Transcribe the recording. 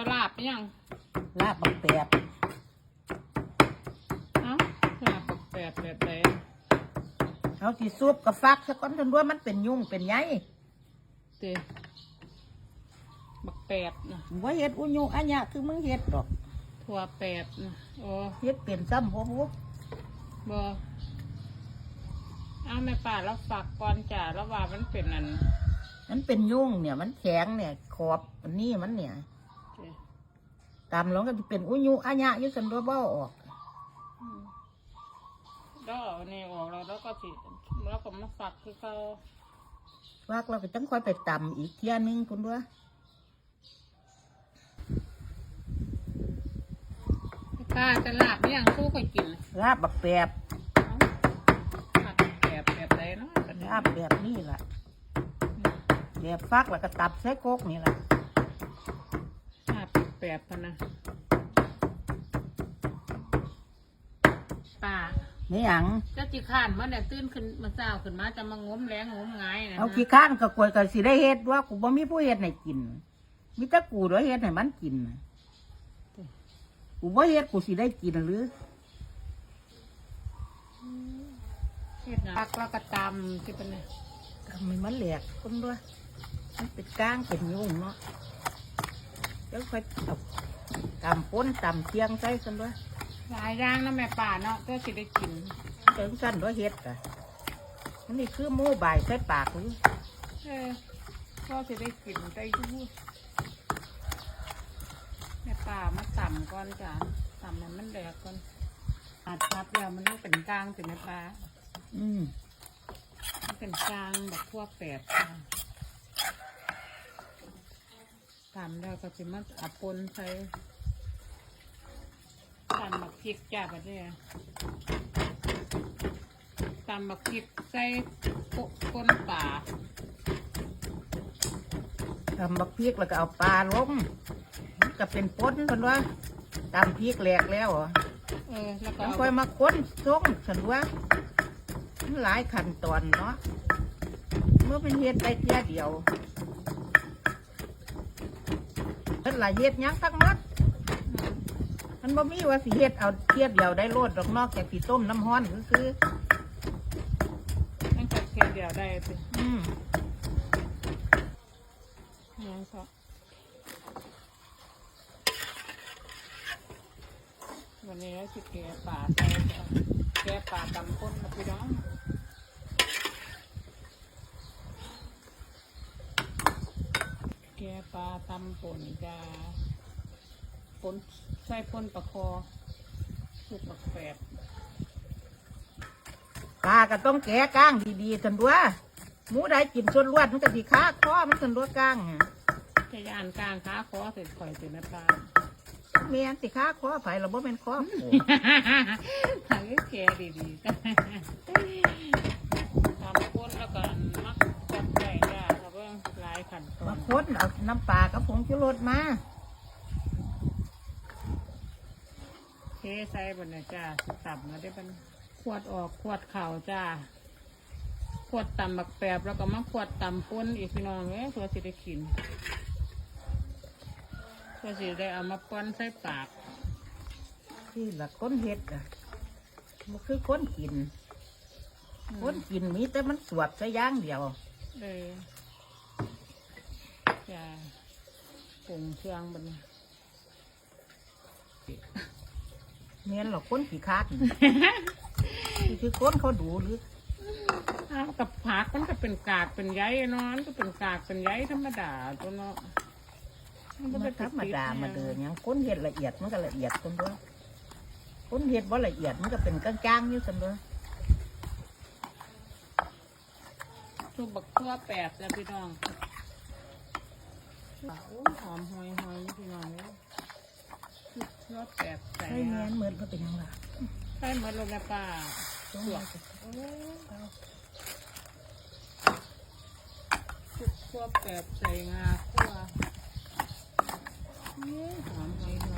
จะลาบยังลาบบักแปบเอ้าลาบแบบแบบแบบไหนเอาที่ซุปกับฟักซะก่อนจนว่ามันเป็นยุ่งเป็นใยเตะบักแปดนะว่าเฮ็ดอุยุอันยะคือมึงเฮ็ดดอกถั่วแปดนะโอ้เฮ็ดเป็นซ้ำบ่บ่บอเอาแม่ป่าแล้วฝากก่อนจ้าแล้วว่ามันเป็นอัน มันเป็นยุ่งเนี่ยมันแข็งเนี่ยขอบอันนี้มันเนี่ยเตะ ตามลงก็จะเป็นอุยุอันยะอยู่สันตัวเบ้าออกอืมแล้วเอานี่ออกแล้วแล้วก็สิแล้วก็มาฝักคือเขาฟักเราก็จังค่อยไปตำอีกเที่ยนึงคุณด้วยป้าจะลาบยังสู้ค่อยกินลาบบักแปบเอาผัดแบบแบบไหนเนาะแบบนี้ลาบแบบนี้ล่ะแบบฟักแล้วก็ตับใส่โคกนี่ล่ะลาบ แบบพะนะป้านี่หยังเจ้าจีข้านมันเนี่ยตื่นขึ้นมาเช้าขึ้นมาจะมางมแรงงมงายนะเอาขี้ข้านก็กล้วยก็สิได้เฮ็ดว่ากูบ่มีผู้เฮ็ดให้กินมีแต่กูเด้อเฮ็ดให้มันกินกูบ่เฮ็ดกูสิได้กินหรือเฮ็ดนะปักแล้วก็ตำที่เป็นเนี่ยทำให้มันแหลกคนด้วยมันเป็นก้างเป็นยุ่งเนาะ แล้วค่อยเอาตำป้นตำเทียงใส่กันด้วยหลายอย่างนะแม่ป่าเนาะเจ้าสิได้กินเติมกันด้วยเฮ็ดกะอันนี้คือหมูใบายใส่ปากหรือเออก็สิได้กินได้อยูแม่ป่ามาต่ำก่อนจ้ะต่ำให้มันแดกก่อนอาดทับแล้วมันต้องเป็นกลางเป็นแม่ป่าอืมมันเป็นกลางแบบทั่วแปดจ้ะ ต่ำแล้วก็สิมาอับปนใส่ตำบักพริกจ้าบัดเนี่ยตำบักพริกใส่ปะปนป่าทำบักพริกแล้วก็เอาปลาลงมันก็เป็นป้นกันว่าตำพริกแหลกแล้วเหรอเออแล้วก็แล้วเอาค่อยมาค้นส่งฉันว่ามันหลายขั้นตอนเนาะเมื่อเป็นเฮ็ดได้เทียเดียวเพิ่นห ลายเฮ็ดหยังทั้งหมดมันบ่มีว่าสิเฮ็ดเอาเทียบเดียวได้โลดดอกนอกจากสิต้มน้ำฮ้อนคือตั้งแต่เพียงเดียวได้สิๆอืมยังก็วันนี้สิแกะป่าใส่จ้ะแกะป่าตำข้นนะพี่น้องแกะป ลาตำป่นจ้าป่นใส่ป่นปลาคอสุกปักแปดปลาก็ต้องแกะก้างดีๆสันตัวหมูได้กินส่วนลวดมันก็สิค้าคอมันสันตัวก้างอะจะยานกลางขาคอเสร็จข่อยเสร็จนะปลาแม่นสิค้าคอไผเราบ่แม่นคอโอ้หาแกดีๆ ขั้นตอมานค้นเอาน้ำปลากับผงชูรสมาเทใส่บนนะจ้าสิต่ำแล้วได้เป็นขวดออกขวดเข่าจ้าขวดต่ำบักแปบแล้วก็มาขวดต่ำป้นอีกพี่น้องเอ้ยเพื่อสิได้กินเพื่อสิได้เอามาป้อนใส่ปากที่ละก้นเฮ็ดอะมันคือก้นกินก้นกินมีแต่มันสวบซะอย่างเดียวเออ จ้าปรุงเครื่องบนเมียนหรอกก้นขี้คาดนี่คือก้นเขาดูหรืออ้าวกับผักมันก็เป็นกากเป็นใยเนาะมันก็เป็นกากเป็นใยธรรมดาตัวเนาะมันธรรมดามาเดินยังก้นเห็ดละเอียดมันก็ละเอียดคนด้วยก้นเห็ดว่าละเอียดมันก็เป็นก้างๆอยู่คนด้วยทุกบักทั่วแปดแล้วพี่น้อง โอ้หอมหอยหอยพี่น้องเลยทุกทั่วแปดใส่ใช่เมียนเหมือนก็เป็นยังไงใช่เหมดลงในป่าต้องมาจะโอ้ยทุกทั่วแบบใส่งาคั่วหอมหอยหอย